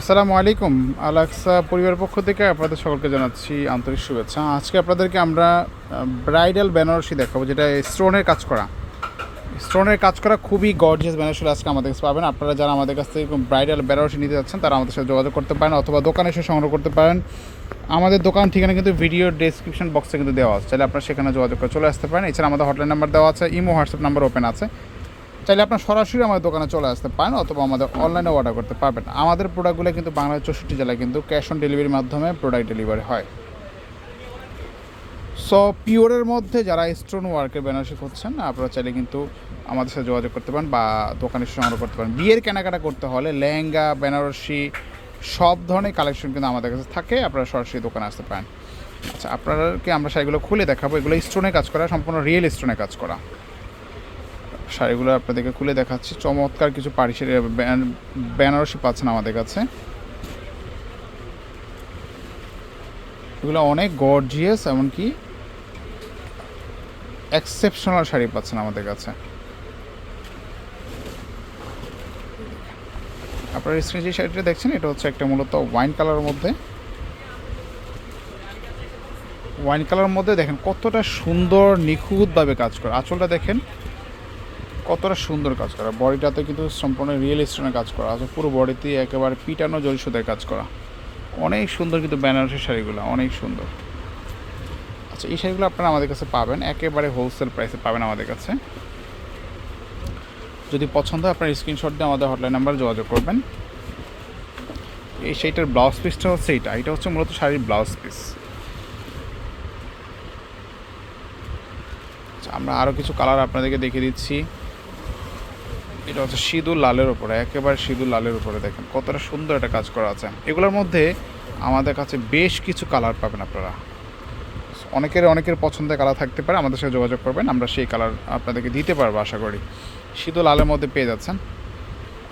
আসসালামু আলাইকুম, আলাক্সা পরিবারের পক্ষ থেকে আপনাদের সকলকে জানাচ্ছি আন্তরিক শুভেচ্ছা। আজকে আপনাদেরকে আমরা ব্রাইডাল বেনারসি দেখাবো, যেটা স্টোনের কাজ করা। স্টোনের কাজ করা খুবই গর্জিয়াস বেনারসি আজকে আমাদের কাছে পাবেন। আপনারা যারা আমাদের কাছ থেকে ব্রাইডাল বেনারসি নিতে যাচ্ছেন, তারা আমাদের সাথে যোগাযোগ করতে পারেন অথবা দোকানে এসে সংগ্রহ করতে পারেন। আমাদের দোকান ঠিকানা কিন্তু ভিডিও ডেসক্রিপশন বক্সে কিন্তু দেওয়া আছে। চাইলে আপনারা সেখানে যোগাযোগ করে চলে আসতে পারেন। এছাড়া আমাদের হটলাইন নাম্বার দেওয়া আছে, ইমো হোয়াটসঅ্যাপ নাম্বার ওপেন আছে। চাইলে আপনার সরাসরি আমাদের দোকানে চলে আসতে পারেন অথবা আমাদের অনলাইনে অর্ডার করতে পারবেন। আমাদের প্রোডাক্টগুলো কিন্তু বাংলাদেশ চৌষট্টি জেলায় কিন্তু ক্যাশ অন ডেলিভারির মাধ্যমে প্রোডাক্ট ডেলিভারি হয়। সো পিওরের মধ্যে যারা স্টোন ওয়ার্কের বেনারসি করছেন আপনারা চাইলে কিন্তু আমাদের সাথে যোগাযোগ করতে পারেন বা দোকানে সংগ্রহ করতে পারেন। বিয়ের কেনাকাটা করতে হলে লেহেঙ্গা, বেনারসি, সব ধরনের কালেকশন কিন্তু আমাদের কাছে থাকে, আপনারা সরাসরি দোকানে আসতে পারেন। আচ্ছা আপনাদেরকে আমরা শাড়িগুলো খুলে দেখাবো। এগুলো স্টোনে কাজ করা, সম্পূর্ণ রিয়েল স্টোনে কাজ করা। শাড়িগুলো আপনাদেরকে খুলে দেখাচ্ছি। চমৎকার কিছু পারিসের বেনারসি পাচ্ছেন আমাদের কাছে। এগুলো অনেক গর্জিয়াস এমনকি এক্সেপশনাল শাড়ি পাচ্ছেন আমাদের কাছে। আপনার স্ক্রিনে যে শাড়িটা দেখছেন, এটা হচ্ছে একটা মূলত ওয়াইন কালারের মধ্যে। ওয়াইন কালারের মধ্যে দেখেন কতটা সুন্দর, নিখুঁতভাবে কাজ করে। আঁচলটা দেখেন। কতটা সুন্দর কাজ করা। বডিটাতে কিন্তু সম্পূর্ণ রিয়েল স্টোনের কাজ করা। আছে পুরো বডিতে একেবারে পিটানো জরিসুদের কাজ করা। অনেক সুন্দর কিন্তু বেনারসি শাড়িগুলো অনেক সুন্দর। আচ্ছা এই শাড়িগুলো আপনারা আমাদের কাছে পাবেন। একেবারে হোলসেল প্রাইসে পাবেন আমাদের কাছে। যদি পছন্দ হয় আপনার স্ক্রিনশট দিয়ে আমাদের হটলাইন নাম্বার যোগাযোগ করবেন। এই শাড়িটার ব্লাউজ পিসটা হচ্ছে এইটা। এটা হচ্ছে মূলত শাড়ির ব্লাউজ পিস আচ্ছা, আমরা আরও কিছু কালার আপনাদেরকে দেখিয়ে দিচ্ছি। এটা হচ্ছে সিঁদুর লালের উপরে, একেবারে সিঁদুর লালের উপরে দেখেন, কতটা সুন্দর একটা কাজ করা আছে। এগুলোর মধ্যে আমাদের কাছে বেশ কিছু কালার পাবেন আপনারা। অনেকের অনেকের পছন্দের কালার থাকতে পারে, আমাদের সাথে যোগাযোগ করবেন, আমরা সেই কালার আপনাদেরকে দিতে পারব, আশা করি। সিঁদুর লালের মধ্যে পেয়ে যাচ্ছেন।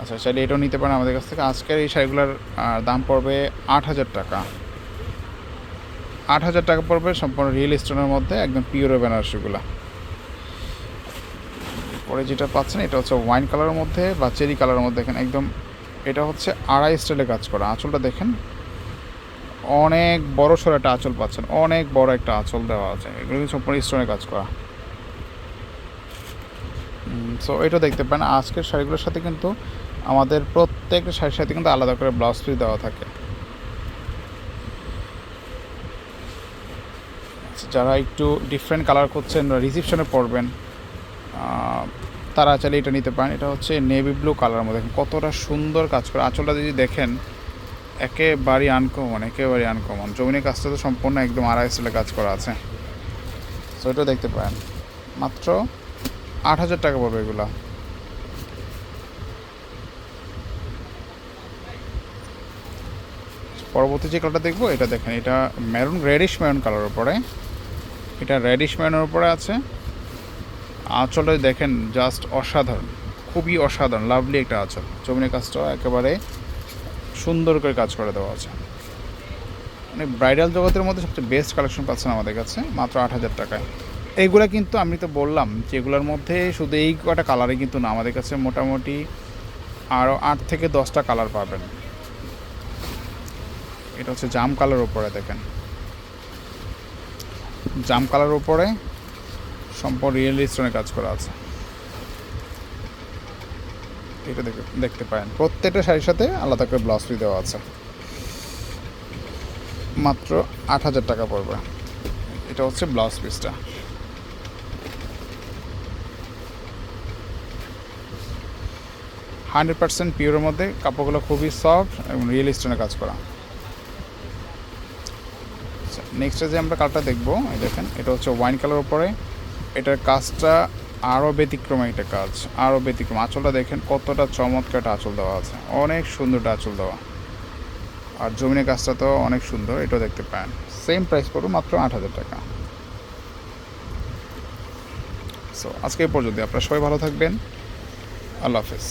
আচ্ছা চাইলে এটাও নিতে পারেন আমাদের কাছ থেকে। আজকের এই শাড়িগুলোর দাম পড়বে আট হাজার টাকা। আট হাজার টাকা পড়বে সম্পূর্ণ রিয়েল স্টোনের মধ্যে, একদম পিওর বেনারসিগুলো পরে যেটা পাচ্ছেন এটা হচ্ছে ওয়াইন কালারের মধ্যে বা চেরি কালারের মধ্যে দেখেন একদম এটা হচ্ছে আড়াই স্টাইলে কাজ করা। আঁচলটা দেখেন অনেক বড় সড়ো একটা আঁচল পাচ্ছেন অনেক বড় একটা আঁচল দেওয়া আছে এগুলো কিন্তু সম্পূর্ণ স্টোনে কাজ করা। সো এটা দেখতে পান আজকের শাড়িগুলোর সাথে কিন্তু আমাদের প্রত্যেকটা শাড়ির সাথে কিন্তু আলাদা করে ব্লাউজ পিস দেওয়া থাকে। আচ্ছা, যারা একটু ডিফারেন্ট কালার করছেন রিসিপশনে পরবেন আহ, তারা চাইলে এটা নিতে পারেন। এটা হচ্ছে নেভি ব্লু কালারের মধ্যে। দেখেন কতটা সুন্দর কাজ করে। আঁচলটা যদি দেখেন, একেবারেই আনকমন একেবারেই আনকমন জমিনের কাজটা তো সম্পূর্ণ একদম আড়াই স্টাইলে কাজ করা আছে। সো এটা দেখতে পারেন। মাত্র আট হাজার টাকা পড়বে এগুলো। পরবর্তী যে কালারটা দেখব, এটা দেখেন। এটা মেরুন রেডিশ মেরুন কালারের উপরে। এটা রেডিশ মেরুনের উপরে আছে। আঁচলটা দেখেন জাস্ট অসাধারণ, খুবই অসাধারণ লাভলি একটা আঁচল। জমিনের কাজটা একেবারে সুন্দর করে কাজ করে দেওয়া আছে। মানে ব্রাইডাল জগতের মধ্যে সবচেয়ে বেস্ট কালেকশন পাচ্ছেন আমাদের কাছে, মাত্র আট হাজার টাকায়। এইগুলা কিন্তু আমি তো বললাম যে এগুলোর মধ্যে শুধু এই কটা কালারে কিন্তু না, আমাদের কাছে মোটামুটি আরও আট থেকে দশটা কালার পাবেন। এটা হচ্ছে জাম কালার উপরে দেখেন। জাম কালার উপরে সম্পূর্ণ রিয়েল স্টোনে কাজ করা আছে। এটা দেখে, দেখতে পারেন। প্রত্যেকটা শাড়ির সাথে আলাদা করে ব্লাউজ পিস দেওয়া আছে। মাত্র আট হাজার টাকা পড়বে। এটা হচ্ছে ব্লাউজ পিসটা হান্ড্রেড পার্সেন্ট পিওরের মধ্যে কাপড়গুলো খুবই সফট এবং রিয়েল স্টোনে কাজ করা। নেক্সটে যে আমরা কালারটা দেখব দেখেন, এটা হচ্ছে ওয়াইন কালার উপরে। এটার কাজটা আরও ব্যতিক্রম একটা কাজ, আরও ব্যতিক্রম। আঁচলটা দেখেন কতটা চমৎকার একটা আঁচল দেওয়া আছে। অনেক সুন্দর একটা আঁচল দেওয়া। আর জমিনের কাজটা তো অনেক সুন্দর, এটাও দেখতে পান। সেম প্রাইস পড়বে মাত্র আট হাজার টাকা। সো আজকে পর্যন্ত আপনারা সবাই ভালো থাকবেন। আল্লাহ হাফেজ।